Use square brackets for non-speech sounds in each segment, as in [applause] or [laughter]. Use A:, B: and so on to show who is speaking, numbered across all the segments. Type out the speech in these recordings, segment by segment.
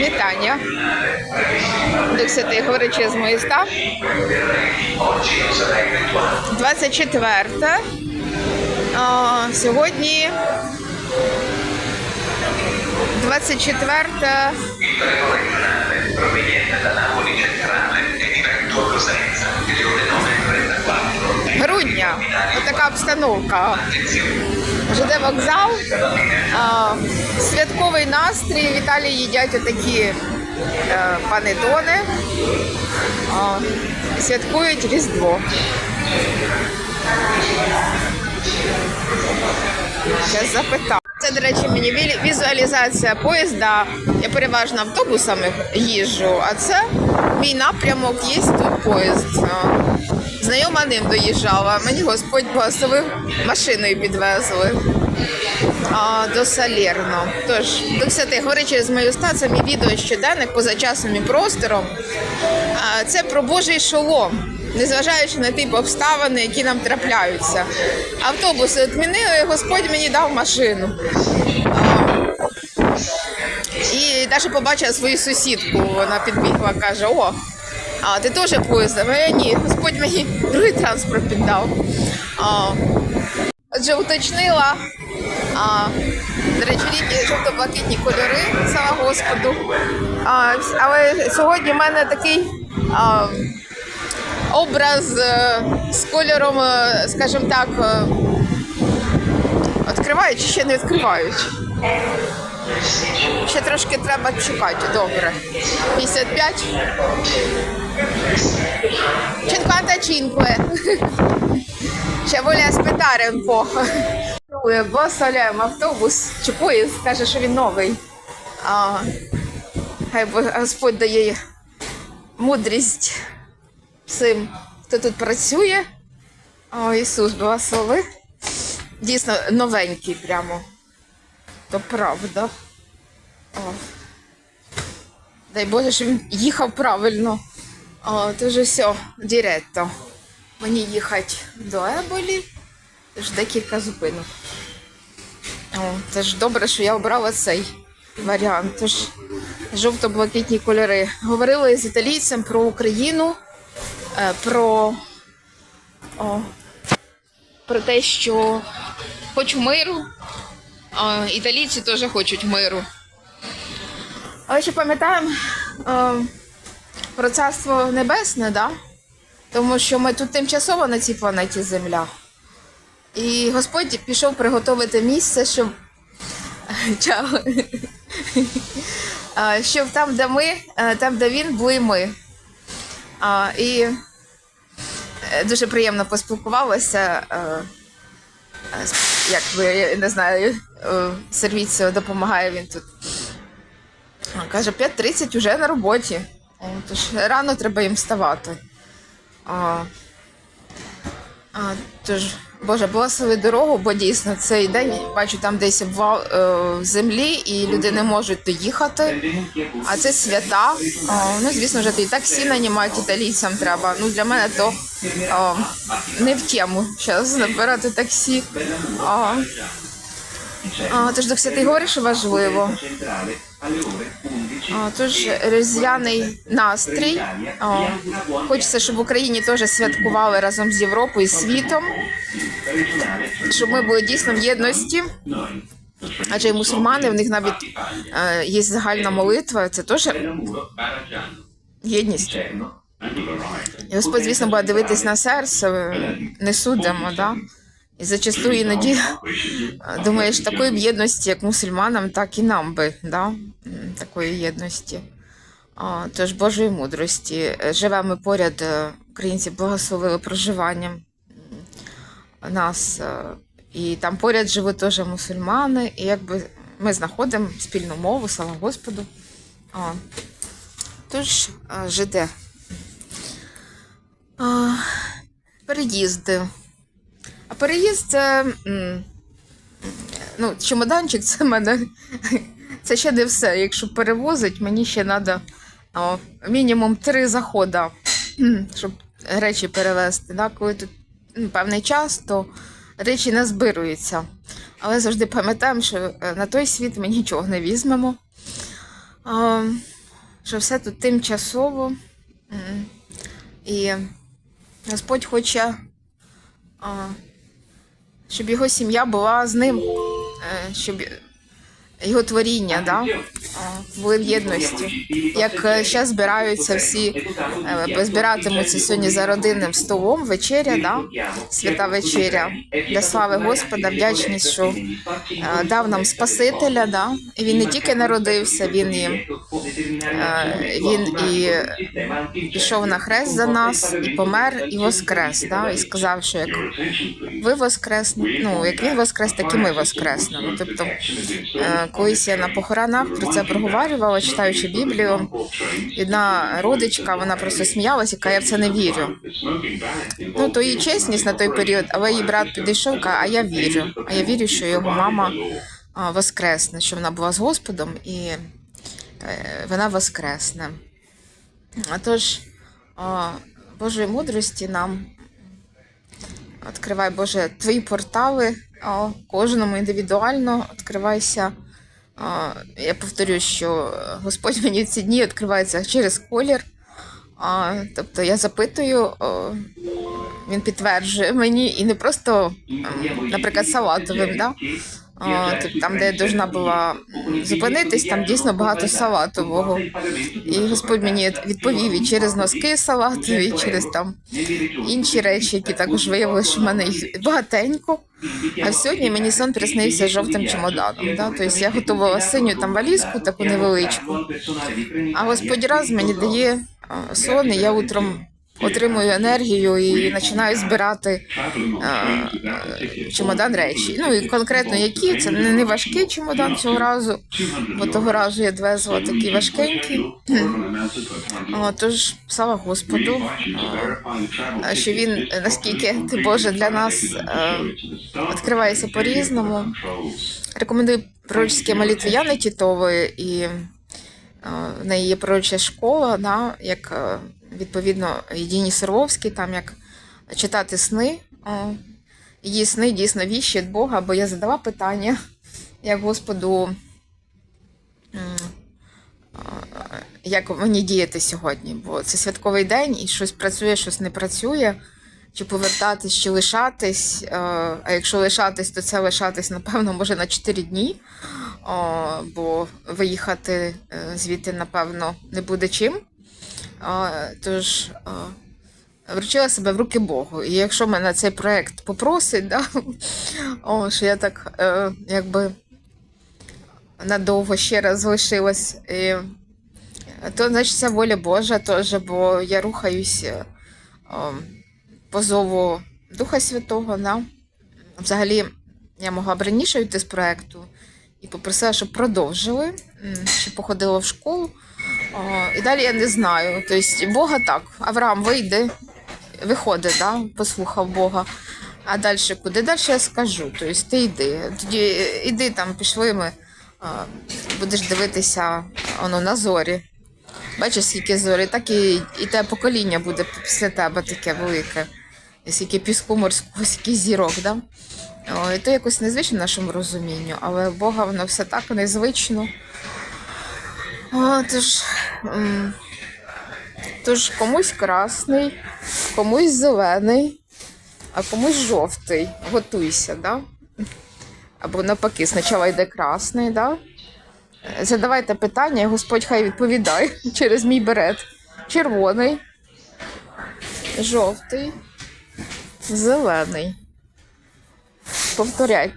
A: Вітання. Святий говорячи з Моїста. 24. А, сьогодні 24
B: proveniente da Napoli centrale e diretto a Cosenza, le ore 9.34.
A: грудня. Отака обстановка. ЖД вокзал, а, святковий настрій. В Італії їдять отакі е, панетони. А, святкують Різдво. Зараз запитаю. Це, до речі, мені візуалізація поїзда. Я переважно автобусами їжджу, а це мій напрямок, є тут поїзд. Знайома ним доїжджала. Мені Господь благословив, машиною підвезли а, до Салерно. Тож, Дух Святий, говорить через мою уста, це мій відео щоденник поза часом і простором. А, це про Божий шолом. Незважаючи на ті обставини, які нам трапляються. Автобуси відмінили, Господь мені дав машину. І навіть побачила свою сусідку, вона підбігла, каже: О, а ти теж поїздом? А я ні, Господь мені другий транспорт піддав. А, Отже, уточнила. А, до речі, рідні жовто-блакитні кольори, слава Господу. А, але сьогодні в мене такий а, образ е, з кольором, е, скажімо так, е, відкривають чи ще не відкривають. Ще трошки треба чекати, добре. 55. Cinquantacinque. Ще voglio aspettare un po'. Бо соляємо автобус чи поїзд, каже, що він новий. А, хай Господь дає мудрість всім, хто тут працює. О, Ісус благослови. Дійсно новенький прямо. То правда. О. Дай Боже, щоб він їхав правильно. О, то вже все, діретто. Мені їхати до Еболі. Тож декілька зупинок. О, це ж добре, що я обрала цей варіант. Тож жовто-блакитні кольори. Говорили з італійцем про Україну, е, про, о, про те, що хоч миру, а італійці теж хочуть миру. Але ще пам'ятаємо е, про царство небесне, да? тому що ми тут тимчасово на цій планеті Земля. І Господь пішов приготувати місце, щоб, [laughs] Чао. [laughs] Щоб там, де ми, е, там, де він, були ми. І е, дуже приємно поспілкувалася. е, Як ви, я не знаю, сервіцію допомагає він тут. Каже, 5.30 вже на роботі. Тож рано треба їм вставати. А, а, тож, Боже, благослови дорогу, бо дійсно цей день бачу там десь обвал е, в землі, і люди не можуть доїхати. А це свята. А, ну, звісно, вже і таксі нанімати італійцям треба. Ну, для мене то а, не в тему зараз набирати таксі. А, а, тож Дух Святий говорить, що важливо.
B: Centrale alle ore 11
A: А, Тож різдвяний настрій. Хочеться, щоб в Україні теж святкували разом з Європою і світом, щоб ми були дійсно в єдності. Адже і мусульмани, в них навіть е, є загальна молитва, це теж єдність. І Господь, звісно, буде дивитись на серце, не судимо, да? І зачастую іноді [laughs] думаєш, такої б єдності, як мусульманам, так і нам би, да? Такої єдності. Тож Божої мудрості. Живемо поряд, е, українці благословили проживанням нас. е, І там поряд живуть теж мусульмани, і якби ми знаходимо спільну мову, слава Господу. Тож е, ЖД. А, переїзди. А переїзд це. Ну, чемоданчик це мене. Це ще не все. Якщо перевозить, мені ще треба мінімум три заходи, щоб речі перевезти. Да? Коли тут ну, певний час, то речі не збируються. Але завжди пам'ятаємо, що е, на той світ ми нічого не візьмемо. А, що все тут тимчасово. І Господь хоче, а, щоб його сім'я була з ним, е, щоб його творіння да, в єдності. Як зараз збираються всі, е, збиратимуться сьогодні за родинним столом, вечеря, да, свята вечеря для слави Господа, вдячність, що е, дав нам Спасителя. Да, і він не тільки народився, він і, е, він і пішов на хрест за нас, і помер, і воскрес. Да, і сказав, що як ви воскресне, ну як він воскрес, так і ми воскреснемо. Тобто, е, колись я на похоронах про це проговорювала, читаючи Біблію. Одна родичка, вона просто сміялася, яка я в це не вірю. Ну, то її чесність на той період, але її брат підійшов, каже, а я вірю. А я вірю, що його мама воскресне, що вона була з Господом і е, вона воскресне. А тож, Божої мудрості нам відкривай, Боже, твої портали а, кожному індивідуально відкривайся. Я повторю, що Господь мені ці дні відкривається через колір. Тобто я запитую, він підтверджує мені і не просто, ем, наприклад, салатовим, да? А, тобто там, де я должна була зупинитись, там дійсно багато салатового. І Господь мені відповів і через носки салатові, і через там інші речі, які також виявилися, що в мене їх багатенько. А сьогодні мені сон приснився жовтим чемоданом. Да? Тобто я готувала синю там валізку, таку невеличку. А Господь раз мені дає сон, і я утром отримую енергію і починаю збирати а, а, чемодан речі. Ну і конкретно які це не, важкий чемодан цього разу, бо того разу я відвезла такий важкенький. О, тож слава Господу, а, що він е, наскільки ти Боже для нас е, відкривається по-різному. Рекомендую пророчські молитви Яни Тітової, і е, в неї є пророча школа, да, як е, відповідно Єдині Сервовській, там як читати сни. Її сни дійсно віщі від Бога, бо я задала питання, як Господу, як мені діяти сьогодні, бо це святковий день і щось працює, щось не працює. Чи повертатись, чи лишатись. А якщо лишатись, то це лишатись, напевно, може на 4 дні. Бо виїхати е, звідти, напевно, не буде чим. Тож вручила себе в руки Богу. І якщо мене цей проект попросить, да, [laughs] о, що я так е, якби надовго ще раз залишилась, і, то значить це воля Божа теж, бо я рухаюсь. е, по зову Духа Святого. Да? Взагалі, я могла б раніше йти з проекту і попросила, щоб продовжили, щоб походила в школу. О, і далі я не знаю. Тобто, Бога так, Авраам вийде, виходить, да? послухав Бога. А далі куди? Далі я скажу. Тобто ти йди. Тоді іди там, пішли ми, будеш дивитися воно, на зорі. Бачиш, скільки зорі, так і, і те покоління буде після тебе таке велике. Скільки піску морського, скільки зірок, да? О, і то якось незвично нашому розумінню, але Бога воно все так незвично. О, тож, тож комусь красний, комусь зелений, а комусь жовтий. Готуйся, да? Або навпаки, спочатку йде красний, да? Задавайте питання, і Господь хай відповідає [laughs] через мій берет. Червоний, жовтий, зелений. Повторяй,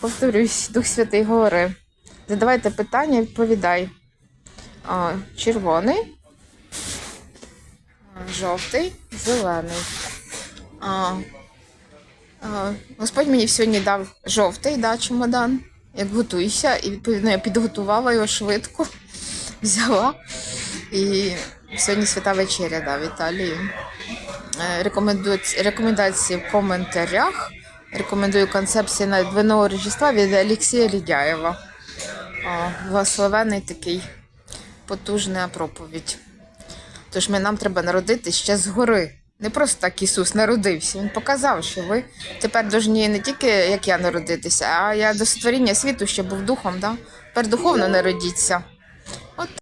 A: повторюсь, Дух Святий говори. Задавайте питання, відповідай. А, червоний, жовтий, зелений. А, а, Господь мені сьогодні дав жовтий да, чемодан. Як готуйся, і відповідно я підготувала його швидко, [laughs] взяла. І сьогодні свята вечеря да, в Італії. Е, Рекомендації в коментарях. Рекомендую концепції на двойного Рождества від Олексія Лідяєва. Благословений такий потужна проповідь. Тож нам треба народити ще згори. Не просто так Ісус народився. Він показав, що ви тепер дожні не тільки як я народитися, а я до створіння світу ще був духом. Да? Тепер духовно народіться. От